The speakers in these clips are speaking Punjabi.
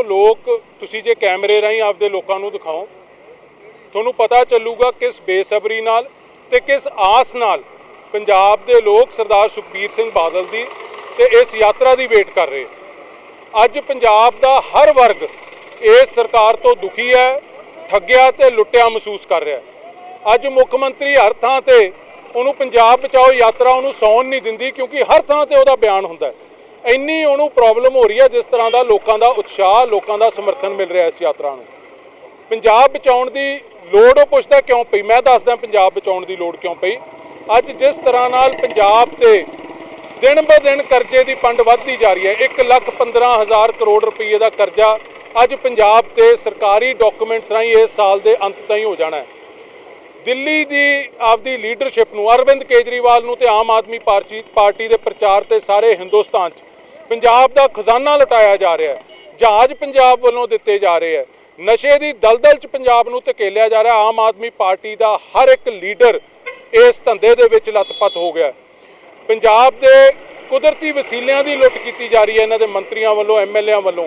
ਦੇਖੋ, ਲੋਕ, ਤੁਸੀਂ ਜੇ ਕੈਮਰੇ ਰਾਹੀਂ ਆਪਦੇ ਲੋਕਾਂ ਨੂੰ ਦਿਖਾਓ, ਤੁਹਾਨੂੰ ਪਤਾ ਚੱਲੂਗਾ ਕਿਸ ਬੇਸਬਰੀ ਨਾਲ ਤੇ ਕਿਸ ਆਸ ਨਾਲ ਪੰਜਾਬ ਦੇ ਲੋਕ ਸਰਦਾਰ ਸੁਖਬੀਰ ਸਿੰਘ ਬਾਦਲ ਦੀ ਤੇ ਇਸ ਯਾਤਰਾ ਦੀ ਵੇਟ ਕਰ ਰਹੇ ਅੱਜ ਪੰਜਾਬ ਦਾ ਹਰ ਵਰਗ ਇਸ ਸਰਕਾਰ ਤੋਂ ਦੁਖੀ ਹੈ, ਠੱਗਿਆ ਤੇ ਲੁੱਟਿਆ ਮਹਿਸੂਸ ਕਰ ਰਿਹਾ ਅੱਜ ਮੁੱਖ ਮੰਤਰੀ ਹਰ ਥਾਂ ਤੇ ਉਹਨੂੰ ਪੰਜਾਬ ਬਚਾਓ ਯਾਤਰਾ ਉਹਨੂੰ ਸੌਣ ਨਹੀਂ ਦਿੰਦੀ ਕਿਉਂਕਿ ਹਰ ਥਾਂ ਤੇ ਉਹਦਾ ਬਿਆਨ ਹੁੰਦਾ ਹੈ। ਇੰਨੀ ਉਹਨੂੰ ਪ੍ਰੋਬਲਮ ਹੋ ਰਹੀ ਹੈ ਜਿਸ ਤਰ੍ਹਾਂ ਦਾ ਲੋਕਾਂ ਦਾ ਉਤਸ਼ਾਹ, ਲੋਕਾਂ ਦਾ ਸਮਰਥਨ ਮਿਲ ਰਿਹਾ ਇਸ ਯਾਤਰਾ ਨੂੰ। ਪੰਜਾਬ ਬਚਾਉਣ ਦੀ ਲੋੜ ਉਹ ਪੁੱਛਦਾ ਕਿਉਂ ਪਈ? ਮੈਂ ਦੱਸਦਾ ਪੰਜਾਬ ਬਚਾਉਣ ਦੀ ਲੋੜ ਕਿਉਂ ਪਈ? ਅੱਜ ਜਿਸ ਤਰ੍ਹਾਂ ਨਾਲ ਪੰਜਾਬ ਤੇ ਦਿਨ ਬ ਦਿਨ ਕਰਜ਼ੇ ਦੀ ਪੰਡ ਵੱਧਦੀ ਜਾ ਰਹੀ ਹੈ 1 ਲੱਖ 15 ਹਜ਼ਾਰ ਕਰੋੜ ਰੁਪਏ ਦਾ ਕਰਜ਼ਾ ਅੱਜ ਪੰਜਾਬ ਤੇ ਸਰਕਾਰੀ ਡਾਕੂਮੈਂਟਸ ਰਾਹੀਂ ਇਸ ਸਾਲ ਦੇ ਅੰਤ ਤਾਈਂ ਹੋ ਜਾਣਾ ਹੈ। ਦਿੱਲੀ ਦੀ ਆਪਦੀ ਲੀਡਰਸ਼ਿਪ ਨੂੰ, ਅਰਵਿੰਦ ਕੇਜਰੀਵਾਲ ਨੂੰ ਤੇ ਆਮ ਆਦਮੀ ਪਾਰਟੀ ਪਾਰਟੀ ਦੇ ਪ੍ਰਚਾਰ ਤੇ ਸਾਰੇ ਹਿੰਦੁਸਤਾਨ 'ਚ ਪੰਜਾਬ ਦਾ ਖਜ਼ਾਨਾ ਲੁਟਾਇਆ ਜਾ ਰਿਹਾ ਹੈ, ਜਹਾਜ਼ ਪੰਜਾਬ ਵੱਲੋਂ ਦਿੱਤੇ ਜਾ ਰਹੇ ਹੈ, ਨਸ਼ੇ ਦੀ ਦਲਦਲ 'ਚ ਪੰਜਾਬ ਨੂੰ ਧਕੇਲਿਆ ਜਾ ਰਿਹਾ ਆਮ ਆਦਮੀ ਪਾਰਟੀ ਦਾ ਹਰ ਇੱਕ ਲੀਡਰ ਇਸ ਧੰਦੇ ਦੇ ਵਿੱਚ ਲੱਤਪੱਤ ਹੋ ਗਿਆ ਪੰਜਾਬ ਦੇ ਕੁਦਰਤੀ ਵਸੀਲਿਆਂ ਦੀ ਲੁੱਟ ਕੀਤੀ ਜਾ ਰਹੀ ਹੈ ਇਹਨਾਂ ਦੇ ਮੰਤਰੀਆਂ ਵੱਲੋਂ ਐਮਐਲਏਆਂ ਵੱਲੋਂ।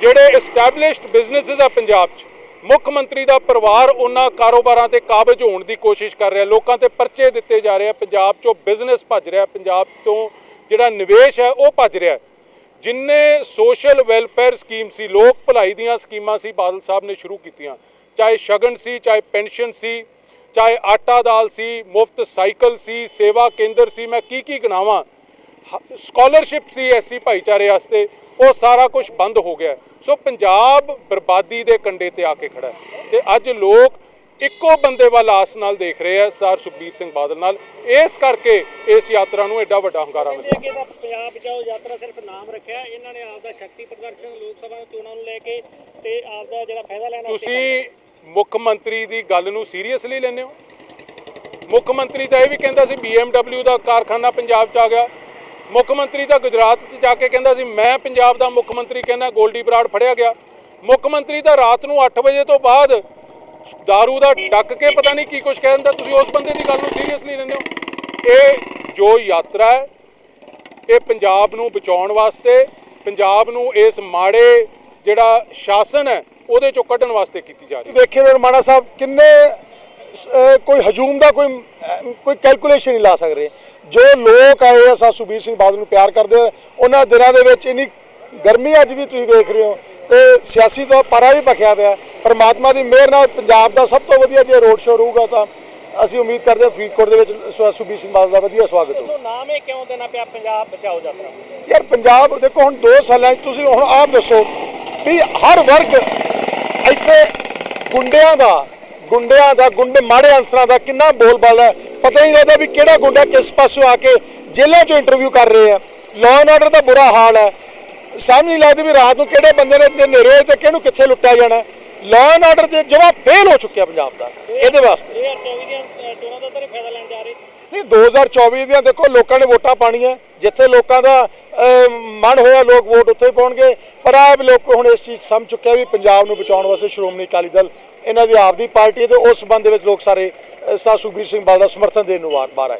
ਜਿਹੜੇ ਐਸਟੈਬਲਿਸ਼ਡ ਬਿਜ਼ਨੈਸਸ ਆ ਪੰਜਾਬ 'ਚ, ਮੁੱਖ ਮੰਤਰੀ ਦਾ ਪਰਿਵਾਰ ਉਹਨਾਂ ਕਾਰੋਬਾਰਾਂ ਤੇ ਕਾਬਜ ਹੋਣ ਦੀ ਕੋਸ਼ਿਸ਼ ਕਰ ਰਿਹਾ ਲੋਕਾਂ ਤੇ ਪਰਚੇ ਦਿੱਤੇ ਜਾ ਰਹੇ ਆ ਪੰਜਾਬ 'ਚੋਂ ਬਿਜ਼ਨਸ ਭੱਜ ਰਿਹਾ ਪੰਜਾਬ ਤੋਂ ਜਿਹੜਾ ਨਿਵੇਸ਼ ਹੈ, ਉਹ ਭੱਜ ਰਿਹਾ ਜਿੰਨੇ ਸੋਸ਼ਲ ਵੈਲਫੇਅਰ ਸਕੀਮ ਸੀ, ਲੋਕ ਭਲਾਈ ਦੀਆਂ ਸਕੀਮਾਂ ਸੀ, ਬਾਦਲ ਸਾਹਿਬ ਨੇ ਸ਼ੁਰੂ ਕੀਤੀਆਂ। ਚਾਹੇ ਸ਼ਗਨ ਸੀ, ਚਾਹੇ ਪੈਨਸ਼ਨ ਸੀ, ਚਾਹੇ ਆਟਾ ਦਾਲ ਸੀ, ਮੁਫਤ ਸਾਈਕਲ ਸੀ, ਸੇਵਾ ਕੇਂਦਰ ਸੀ, ਮੈਂ ਕੀ ਕੀ ਗਿਣਾਵਾਂ ਸਕਾਲਰਸ਼ਿਪ ਸੀ ਐਸੀ ਭਾਈਚਾਰੇ ਵਾਸਤੇ, ਉਹ ਸਾਰਾ ਕੁਝ ਬੰਦ ਹੋ ਗਿਆ। ਸੋ ਪੰਜਾਬ ਬਰਬਾਦੀ ਦੇ ਕੰਡੇ ਤੇ ਆ ਕੇ ਖੜਾ ਹੈ। ਤੇ ਅੱਜ ਲੋਕ ਇੱਕੋ ਬੰਦੇ ਵੱਲ ਆਸ ਨਾਲ ਦੇਖ ਰਹੇ ਆ ਸਰਦਾਰ ਸੁਖਬੀਰ ਸਿੰਘ ਬਾਦਲ ਨਾਲ। ਇਸ ਕਰਕੇ ਇਸ ਯਾਤਰਾ ਨੂੰ ਐਡਾ ਵੱਡਾ ਹੰਗਾਰਾ ਮਿਲਿਆ। ਕਿ ਪੰਜਾਬ ਬਚਾਓ ਯਾਤਰਾ ਸਿਰਫ ਨਾਮ ਰੱਖਿਆ ਇਹਨਾਂ ਨੇ ਆਪਦਾ ਸ਼ਕਤੀ ਪ੍ਰਦਰਸ਼ਨ ਲੋਕ ਸਭਾ ਚੋਣਾਂ ਨੂੰ ਲੈ ਕੇ ਤੇ ਆਪਦਾ ਜਿਹੜਾ ਫਾਇਦਾ ਲੈਣਾ ਤੁਸੀਂ ਮੁੱਖ ਮੰਤਰੀ ਦੀ ਗੱਲ ਨੂੰ ਸੀਰੀਅਸਲੀ ਲੈਂਦੇ ਹੋ? ਮੁੱਖ ਮੰਤਰੀ ਤਾਂ ਇਹ ਵੀ ਕਹਿੰਦਾ ਸੀ BMW ਦਾ ਕਾਰਖਾਨਾ ਪੰਜਾਬ 'ਚ ਆ ਗਿਆ। ਮੁੱਖ ਮੰਤਰੀ ਤਾਂ ਗੁਜਰਾਤ 'ਚ ਜਾ ਕੇ ਕਹਿੰਦਾ ਸੀ ਮੈਂ ਪੰਜਾਬ ਦਾ ਮੁੱਖ ਮੰਤਰੀ ਕਹਿੰਦਾ ਗੋਲਡੀ ਬਰਾੜ ਫੜਿਆ ਗਿਆ। ਮੁੱਖ ਮੰਤਰੀ ਤਾਂ ਰਾਤ ਨੂੰ 8 ਵਜੇ ਤੋਂ ਬਾਅਦ दारू ਦਾ ਡੱਕ ਕੇ ਪਤਾ ਨਹੀਂ ਕੀ ਕੁਝ ਕਹਿ ਦਿੰਦਾ ਤੁਸੀਂ ਉਸ ਬੰਦੇ ਦੀ ਗੱਲ ਨੂੰ ਸੀਰੀਅਸਲੀ ਲੈਂਦੇ ਹੋ ਇਹ ਜੋ ਯਾਤਰਾ ਹੈ ਇਹ ਪੰਜਾਬ ਨੂੰ ਬਚਾਉਣ ਵਾਸਤੇ ਪੰਜਾਬ ਨੂੰ ਇਸ ਮਾੜੇ ਜਿਹੜਾ ਸ਼ਾਸਨ ਹੈ ਉਹਦੇ ਚੋਂ ਕੱਢਣ ਵਾਸਤੇ ਕੀਤੀ ਜਾ ਰਹੀ ਹੈ ਵੇਖੇ ਨੇ ਰਮਾਣਾ ਸਾਹਿਬ ਕਿੰਨੇ ਕੋਈ ਹਜੂਮ ਦਾ ਕੋਈ ਕੋਈ ਕੈਲਕੂਲੇਸ਼ਨ ਨਹੀਂ ਲਾ ਸਕਦੇ ਜੋ ਲੋਕ ਆਏ ਆ ਸਾ ਸੁਬੀਰ ਸਿੰਘ ਬਾਦਲ ਨੂੰ ਪਿਆਰ ਕਰਦੇ ਆ, ਉਹਨਾਂ ਦਿਨਾਂ ਦੇ ਵਿੱਚ ਇੰਨੀ ਗਰਮੀ ਅੱਜ ਵੀ ਤੁਸੀਂ ਵੇਖ ਰਹੇ ਹੋ ਤੇ ਸਿਆਸੀ ਤੋਂ ਪਾਰਾ ਵੀ ਭਖਿਆ ਪਿਆ ਪਰਮਾਤਮਾ ਦੀ ਮਿਹਰ ਨਾਲ ਪੰਜਾਬ ਦਾ ਸਭ ਤੋਂ ਵਧੀਆ ਜੇ ਰੋਡ ਸ਼ੋਅ ਰਹੂਗਾ ਤਾਂ ਅਸੀਂ ਉਮੀਦ ਕਰਦੇ ਹਾਂ ਫਰੀਦਕੋਟ ਦੇ ਵਿੱਚ ਸ- ਸੁਖਬੀਰ ਸਿੰਘ ਬਾਦਲ ਦਾ ਵਧੀਆ ਸਵਾਗਤ ਹੋਊ। ਨੂੰ ਨਾਮ ਇਹ ਕਿਉਂ ਦੇਣਾ ਪਿਆ ਪੰਜਾਬ ਬਚਾਓ ਯਾਤਰਾ? ਯਾਰ ਪੰਜਾਬ ਦੇਖੋ ਹੁਣ 2 ਸਾਲਾਂ 'ਚ ਤੁਸੀਂ ਹੁਣ ਆਪ ਦੱਸੋ ਵੀ ਹਰ ਵਰਗ ਇੱਥੇ ਗੁੰਡਿਆਂ ਦਾ ਗੁੰਡਿਆਂ ਦਾ ਗੁੰਡੇ ਮਾੜੇ ਅਨਸਰਾਂ ਦਾ ਕਿੰਨਾ ਬੋਲਬਾਲਾ ਹੈ। ਪਤਾ ਹੀ ਨਹੀਂ ਵੀ ਕਿਹੜਾ ਗੁੰਡਾ ਕਿਸ ਪਾਸੋਂ ਆ ਕੇ ਜੇਲ੍ਹਾਂ 'ਚੋਂ ਇੰਟਰਵਿਊ ਕਰ ਰਹੇ ਆ। ਲਾਅ ਐਂਡ ਆਰਡਰ ਦਾ ਬੁਰਾ ਹਾਲ ਹੈ। ਸਮਝ ਨਹੀਂ ਲੱਗਦੀ ਵੀ ਰਾਤ ਨੂੰ ਕਿਹੜੇ ਬੰਦੇ ਨੇ ਨੇਰੇ ਹੋਏ ਤੇ ਕਿਹਨੂੰ ਕਿੱਥੇ ਲੁੱਟਿਆ ਜਾਣਾ ਲਾਅ ਐਂਡ ਆਰਡਰ ਦੇ ਜਮਾ ਫੇਲ ਹੋ ਚੁੱਕਿਆ ਪੰਜਾਬ ਦਾ ਇਹਦੇ ਵਾਸਤੇ। 2024 ਦੀਆਂ ਚੋਣਾਂ ਦਾ ਤਾਂ ਫਾਇਦਾ ਲੈਣ ਜਾ ਰਹੇ। ਨਹੀਂ 2024 ਦੀਆਂ ਦੇਖੋ ਲੋਕਾਂ ਨੇ ਵੋਟਾਂ ਪਾਣੀਆਂ ਜਿੱਥੇ ਲੋਕਾਂ ਦਾ ਮਨ ਹੋਇਆ ਲੋਕ ਵੋਟ ਉੱਥੇ ਪਾਉਣਗੇ। ਪਰ ਆ ਵੀ ਲੋਕ ਹੁਣ ਇਸ ਚੀਜ਼ ਸਮਝ ਚੁੱਕਿਆ ਵੀ ਪੰਜਾਬ ਨੂੰ ਬਚਾਉਣ ਵਾਸਤੇ ਸ਼੍ਰੋਮਣੀ ਅਕਾਲੀ ਦਲ ਇਹਨਾਂ ਦੀ ਆਪਦੀ ਪਾਰਟੀ ਹੈ ਤੇ ਉਸ ਸੰਬੰਧ ਦੇ ਵਿੱਚ ਲੋਕ ਸਾਰੇ ਅਹ, ਸਾ ਸੁਖਬੀਰ ਸਿੰਘ ਬਾਦਲ ਦਾ ਸਮਰਥਨ ਦੇਣ ਨੂੰ ਵਾਰ ਬਾਰ ਆਏ।